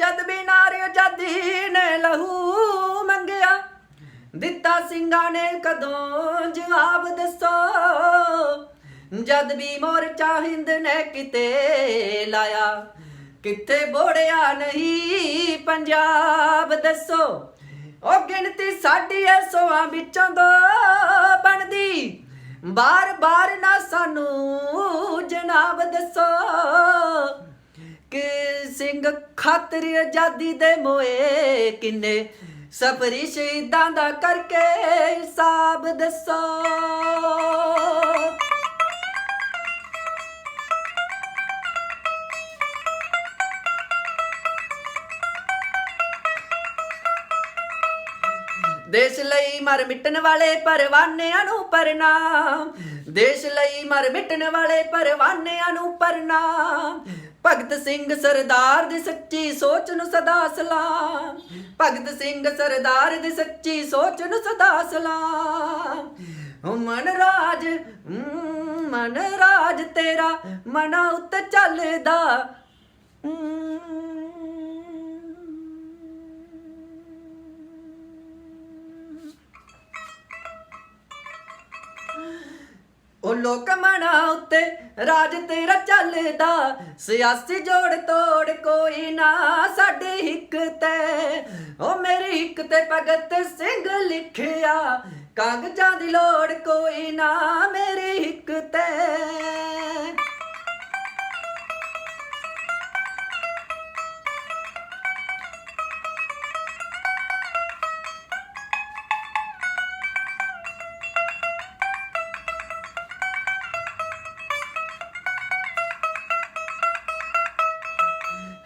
ਜਦ ਬਿਨਾਰ ਆਜ਼ਾਦੀ ਨੇ ਲਹੂ ਮੰਗਿਆ। ਦਿੱਤਾ ਸਿੰਘਾਂ ਨੇ ਕਦੋਂ ਜਵਾਬ ਦੱਸੋ? ਜਦ ਵੀ ਮੋਰਚਾ ਹਿੰਦ ਨੇ ਕਿਤੇ ਲਾਇਆ, ਕਿੱਥੇ ਬੋੜਿਆ ਨਹੀਂ ਪੰਜਾਬ? ਦੱਸੋ। ਉਹ ਗਿਣਤੀ ਸਾਡੀ ਐ ਸੋਆਂ ਵਿੱਚੋਂ ਦੋ ਬਣਦੀ। ਬਾਰ-ਬਾਰ ਨਾ ਸਾਨੂੰ ਜਨਾਬ ਦੱਸੋ। ਕਿ ਸਿੰਘ ਖਾਤਰ ਆਜ਼ਾਦੀ ਦੇ ਮੋਏ ਕਿੰਨੇ? ਸਫਰੀ ਸ਼ਹੀਦਾਂ ਦਾ ਕਰਕੇ ਹਿਸਾਬ ਦੱਸੋ। ਦੇਸ਼ ਲਈ ਮਰ ਮਿਟਣ ਵਾਲੇ ਪਰਵਾਨਿਆਂ ਨੂੰ ਪ੍ਰਣਾਮ। ਦੇਸ਼ ਲਈ ਮਰ ਮਿਟਣ ਵਾਲੇ ਪਰਵਾਨਿਆਂ ਨੂੰ ਪ੍ਰਣਾਮ। ਭਗਤ ਸਿੰਘ ਸਰਦਾਰ ਦੀ ਸੱਚੀ ਸੋਚ ਨੂੰ ਸਦਾ ਸਲਾਮ। ਭਗਤ ਸਿੰਘ ਸਰਦਾਰ ਦੀ ਸੱਚੀ ਸੋਚ ਨੂੰ ਸਦਾ ਸਲਾਮ। ਓ ਮਨ ਰਾਜ ਮਨ ਰਾਜ ਤੇਰਾ ਮਨਾ ਉੱਤੇ ਚੱਲਦਾ। ਉਹ ਲੋਕ ਮਨਾ ਉੱਤੇ ਰਾਜ ਤੇਰਾ ਚੱਲਦਾ, ਸਿਆਸੀ ਜੋੜ ਤੋੜ ਕੋਈ ਨਾ ਸਾਡੇ ਹਿੱਕ ਤੇ। ਉਹ ਮੇਰੀ ਹਿੱਕ ਤੇ ਭਗਤ ਸਿੰਘ ਲਿਖਿਆ, ਕਾਗਜ਼ਾਂ ਦੀ ਲੋੜ ਕੋਈ ਨਾ ਮੇਰੀ ਹਿੱਕ ਤੇ।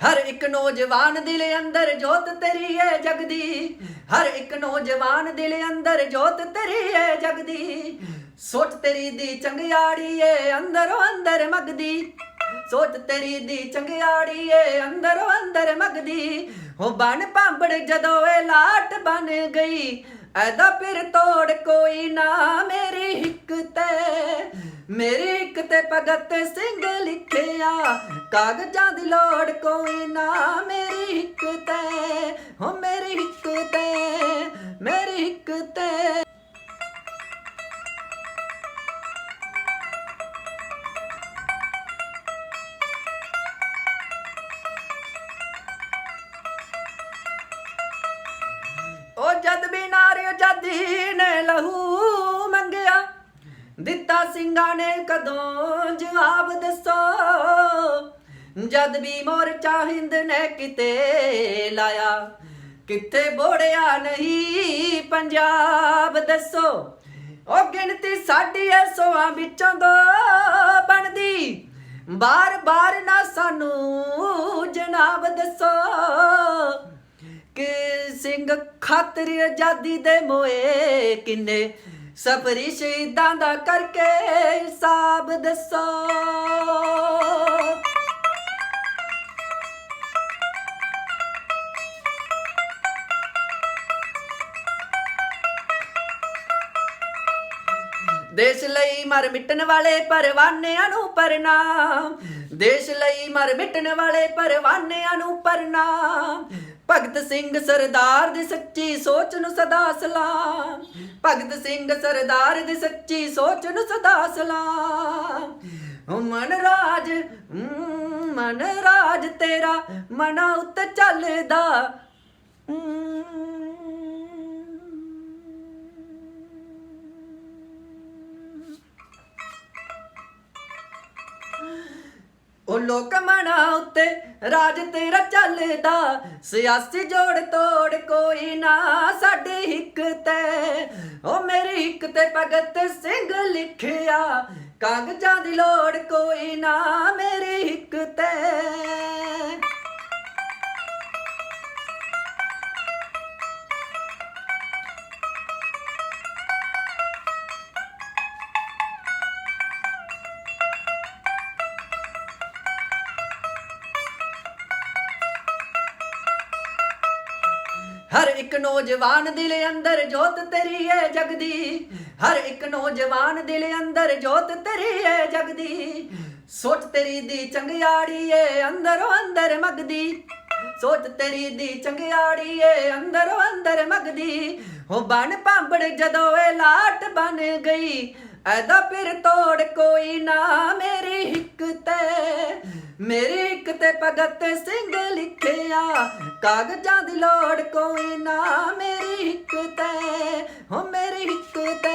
ਹਰ ਇੱਕ ਨੌਜਵਾਨ ਦਿਲ ਅੰਦਰ ਜੋਤ ਤੇਰੀ ਹੈ ਜਗਦੀ। ਹਰ ਇੱਕ ਨੌਜਵਾਨ ਦਿਲ ਅੰਦਰ ਜੋਤ ਤੇਰੀ ਏ ਜਗਦੀ। ਸੋਚ ਤੇਰੀ ਦੀ ਚੰਗਿਆੜੀ ਏ ਅੰਦਰੋਂ ਅੰਦਰ ਮਗਦੀ। ਸੋਚ ਤੇਰੀ ਦੀ ਚੰਗਿਆੜੀ ਏ ਅੰਦਰੋਂ ਅੰਦਰ ਮਗਦੀ। ਹੋ ਬਣ ਭਾਂਬੜ ਜਦੋਂ ਏ ਲਾਟ ਬਨ ਗਈ। ਐਦਾ ਫਿਰ ਤੋੜ ਕੋਈ ਨਾ, ਮੇਰੀ ਇੱਕ ਤੇ। ਮੇਰੀ ਇੱਕ ਤੇ ਭਗਤ ਸਿੰਘ ਲਿਖਿਆ, ਕਾਗਜ਼ਾਂ ਦੀ ਲੋੜ ਕੋਈ ਨਾ, ਮੇਰੀ ਇੱਕ ਤੇ। ਹੋ, ਮੇਰੀ ਇੱਕ ਤੇ, ਮੇਰੀ ਇੱਕ ਤੇ। ਉਹ ਜਦ ਵੀ ਨਾਰੇ ਆਜ਼ਾਦੀ ਨੇ ਲਹੂ ਮੰਗਿਆ, ਦਿੱਤਾ ਸਿੰਘਾਂ ਨੇ ਕਦੋਂ ਜਵਾਬ ਦੱਸੋ? ਜਦ ਵੀ ਮੋਰਚਾ ਹਿੰਦ ਨੇ ਕਿਤੇ ਲਾਇਆ, ਕਿੱਥੇ ਬੋੜਿਆ ਨਹੀਂ ਪੰਜਾਬ? ਦੱਸੋ। ਉਹ ਗਿਣਤੀ ਸਾਡੀ ਐ ਸੋਆਂ ਵਿੱਚੋਂ ਦੋ ਬਣਦੀ। ਬਾਰ ਬਾਰ ਨਾ ਸਾਨੂੰ ਜਨਾਬ ਦੱਸੋ। ਕਿ ਸਿੰਘ ਖਾਤਰ ਆਜ਼ਾਦੀ ਦੇ ਮੋਏ ਕਿੰਨੇ ਸਫਰੀ ਸ਼ਹੀਦਾਂ ਦਾ ਕਰਕੇ ਹਿਸਾਬ ਦੱਸੋ। ਦੇਸ਼ ਲਈ ਮਰ ਮਿਟਣ ਵਾਲੇ ਪਰਵਾਨਿਆਂ ਨੂੰ ਪ੍ਰਣਾਮ ਦੇਸ਼ ਲਈ ਮਰ ਮਿਟਣ ਵਾਲੇ ਪਰਵਾਨਿਆਂ ਨੂੰ ਪ੍ਰਣਾਮ ਭਗਤ ਸਿੰਘ ਸਰਦਾਰ ਦੀ ਸੱਚੀ ਸੋਚ ਨੂੰ ਸਦਾ ਸਲਾਮ। ਭਗਤ ਸਿੰਘ ਸਰਦਾਰ ਦੀ ਸੱਚੀ ਸੋਚ ਨੂੰ ਸਦਾ ਸਲਾਮ। ਓ ਮਨ ਰਾਜ ਮਨ ਰਾਜ ਤੇਰਾ ਮਨਾ ਉੱਤੇ ਚੱਲਦਾ। ਉਹ ਲੋਕ ਮਨਾ ਉੱਤੇ ਰਾਜ ਤੇਰਾ ਚੱਲਦਾ, ਸਿਆਸੀ ਜੋੜ ਤੋੜ ਕੋਈ ਨਾ ਸਾਡੇ ਹਿੱਕ ਤੇ। ਉਹ ਮੇਰੀ ਹਿੱਕ ਤੇ ਭਗਤ ਸਿੰਘ ਲਿਖਿਆ, ਕਾਗਜ਼ਾਂ ਦੀ ਲੋੜ ਕੋਈ ਨਾ ਮੇਰੀ ਹਿੱਕ ਤੇ। ਹਰ ਇੱਕ ਨੌਜਵਾਨ ਦਿਲ ਅੰਦਰ ਜੋਤ ਤੇਰੀ ਏ ਜਗਦੀ। ਹਰ ਇੱਕ ਨੌਜਵਾਨ ਦਿਲ ਅੰਦਰ ਜੋਤ ਤੇਰੀ ਹੈ ਜਗਦੀ। ਸੋਚ ਤੇਰੀ ਦੀ ਚੰਗਿਆੜੀ ਏ ਅੰਦਰੋਂ ਅੰਦਰ ਮਗਦੀ। ਸੋਚ ਤੇਰੀ ਦੀ ਚੰਗਿਆੜੀ ਏ ਅੰਦਰੋਂ ਅੰਦਰ ਮਗਦੀ। ਹੋ ਬਣ ਭਾਂਬੜ ਜਦੋਂ ਏ ਲਾਟ ਬਣ ਗਈ। ਐਦਾ ਫਿਰ ਤੋੜ ਕੋਈ ਨਾ ਮੇਰੀ ਹਿੱਕ ਤੇ। ਮੇਰੀ ਇੱਕ ਤੇ ਭਗਤ ਸਿੰਘ ਲਿਖਿਆ, ਕਾਗਜ਼ਾਂ ਦੀ ਲੋੜ ਕੋਈ ਨਾ, ਮੇਰੀ ਇੱਕ ਤੇ, ਹੋ ਮੇਰੀ ਇੱਕ ਤੇ।